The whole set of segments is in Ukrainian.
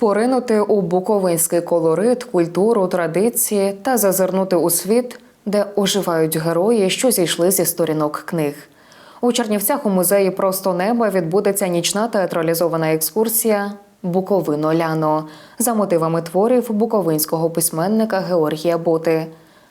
поринути у буковинський колорит, культуру, традиції та зазирнути у світ, де оживають герої, що зійшли зі сторінок книг. У Чернівцях у музеї Просто неба відбудеться нічна театралізована екскурсія Буковино Ляно за мотивами творів буковинського письменника Георгія Боти.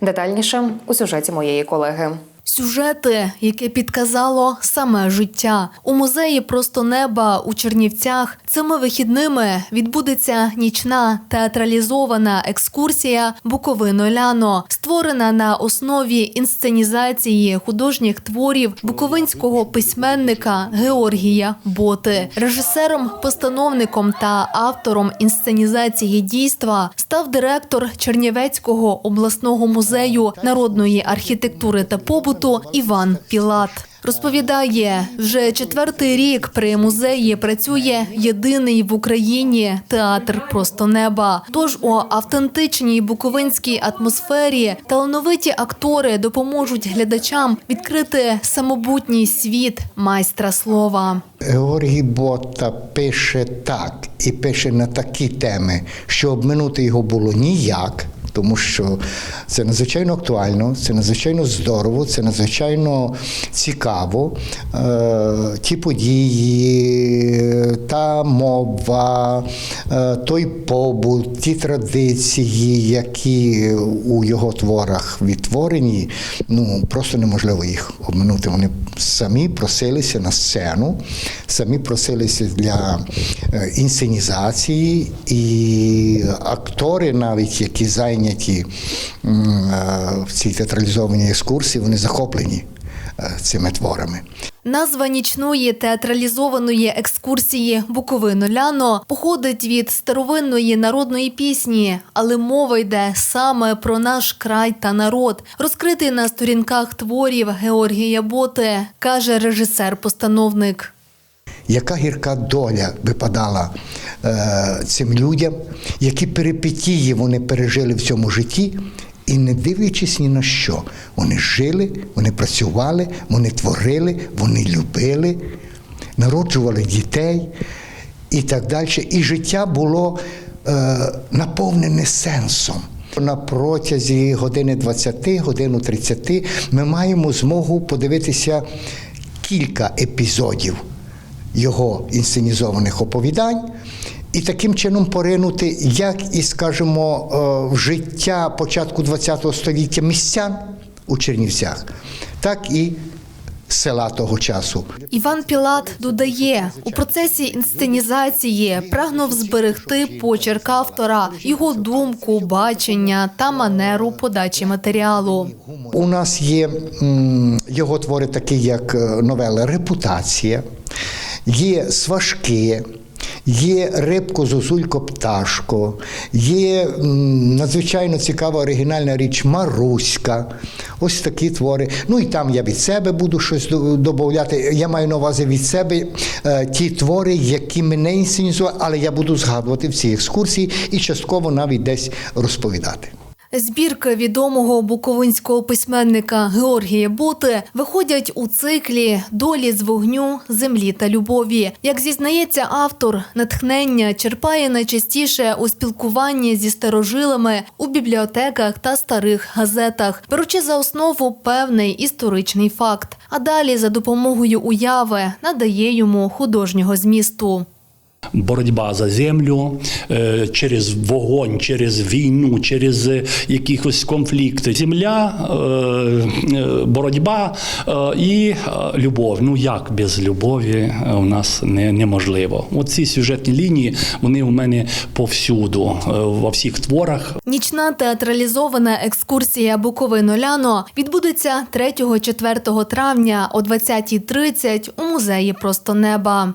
Детальніше у сюжеті моєї колеги. Сюжети, яке підказало саме життя у музеї Просто неба у Чернівцях. Цими вихідними відбудеться нічна театралізована екскурсія Буковино Ляно, створена на основі інсценізації художніх творів буковинського письменника Георгія Боти. Режисером, постановником та автором інсценізації дійства став директор Чернівецького обласного музею народної архітектури та побуту Іван Пілат. Розповідає, вже четвертий рік при музеї працює єдиний в Україні театр просто неба. Тож у автентичній буковинській атмосфері талановиті актори допоможуть глядачам відкрити самобутній світ майстра слова. Георгій Ботта пише так і пише на такі теми, що обминути його було ніяк. Тому що це надзвичайно актуально, це надзвичайно здорово, це надзвичайно цікаво. Е, ті події, та мова, е, той побут, ті традиції, які у його творах відтворені, ну просто неможливо їх обминути. Вони самі просилися на сцену, самі просилися для е, інсценізації, і актори, навіть які зайняті м, е, в цій театралізованій екскурсії, вони захоплені е, цими творами. Назва нічної театралізованої екскурсії Буковино Ляно походить від старовинної народної пісні, але мова йде саме про наш край та народ, розкритий на сторінках творів Георгія Боти, каже режисер-постановник. Яка гірка доля випадала е, цим людям, які перипетії вони пережили в цьому житті, і не дивлячись ні на що, вони жили, вони працювали, вони творили, вони любили, народжували дітей і так далі. І життя було е, наповнене сенсом. На протязі години 20, годину 30 ми маємо змогу подивитися кілька епізодів його інсценізованих оповідань. І таким чином поринути, як і, скажімо, е, в життя початку ХХ століття містян у Чернівцях, так і села того часу. Іван Пілат додає, у процесі інсценізації прагнув зберегти почерк автора, його думку, бачення та манеру подачі матеріалу. У нас є його твори, такі як е, новела Репутація, є Сважки. Є рибко, зозулько, пташко, є надзвичайно цікава оригінальна річ Маруська. Ось такі твори. Ну і там я від себе буду щось до- додавати. Я маю на увазі від себе е, ті твори, які мене інсценізували, але я буду згадувати в цій екскурсії і частково навіть десь розповідати. Збірки відомого буковинського письменника Георгія Боти виходять у циклі Долі з вогню, землі та любові. Як зізнається автор, натхнення черпає найчастіше у спілкуванні зі старожилами у бібліотеках та старих газетах, беручи за основу певний історичний факт, а далі за допомогою уяви надає йому художнього змісту. Боротьба за землю е, через вогонь, через війну, через е, якісь конфлікти. Земля, е, боротьба і любов. Ну як без любові у нас не, неможливо. Оці сюжетні лінії вони у мене повсюду, во всіх творах. Нічна театралізована екскурсія Буковино Ляно відбудеться 3-4 травня о 20.30 у музеї Просто неба.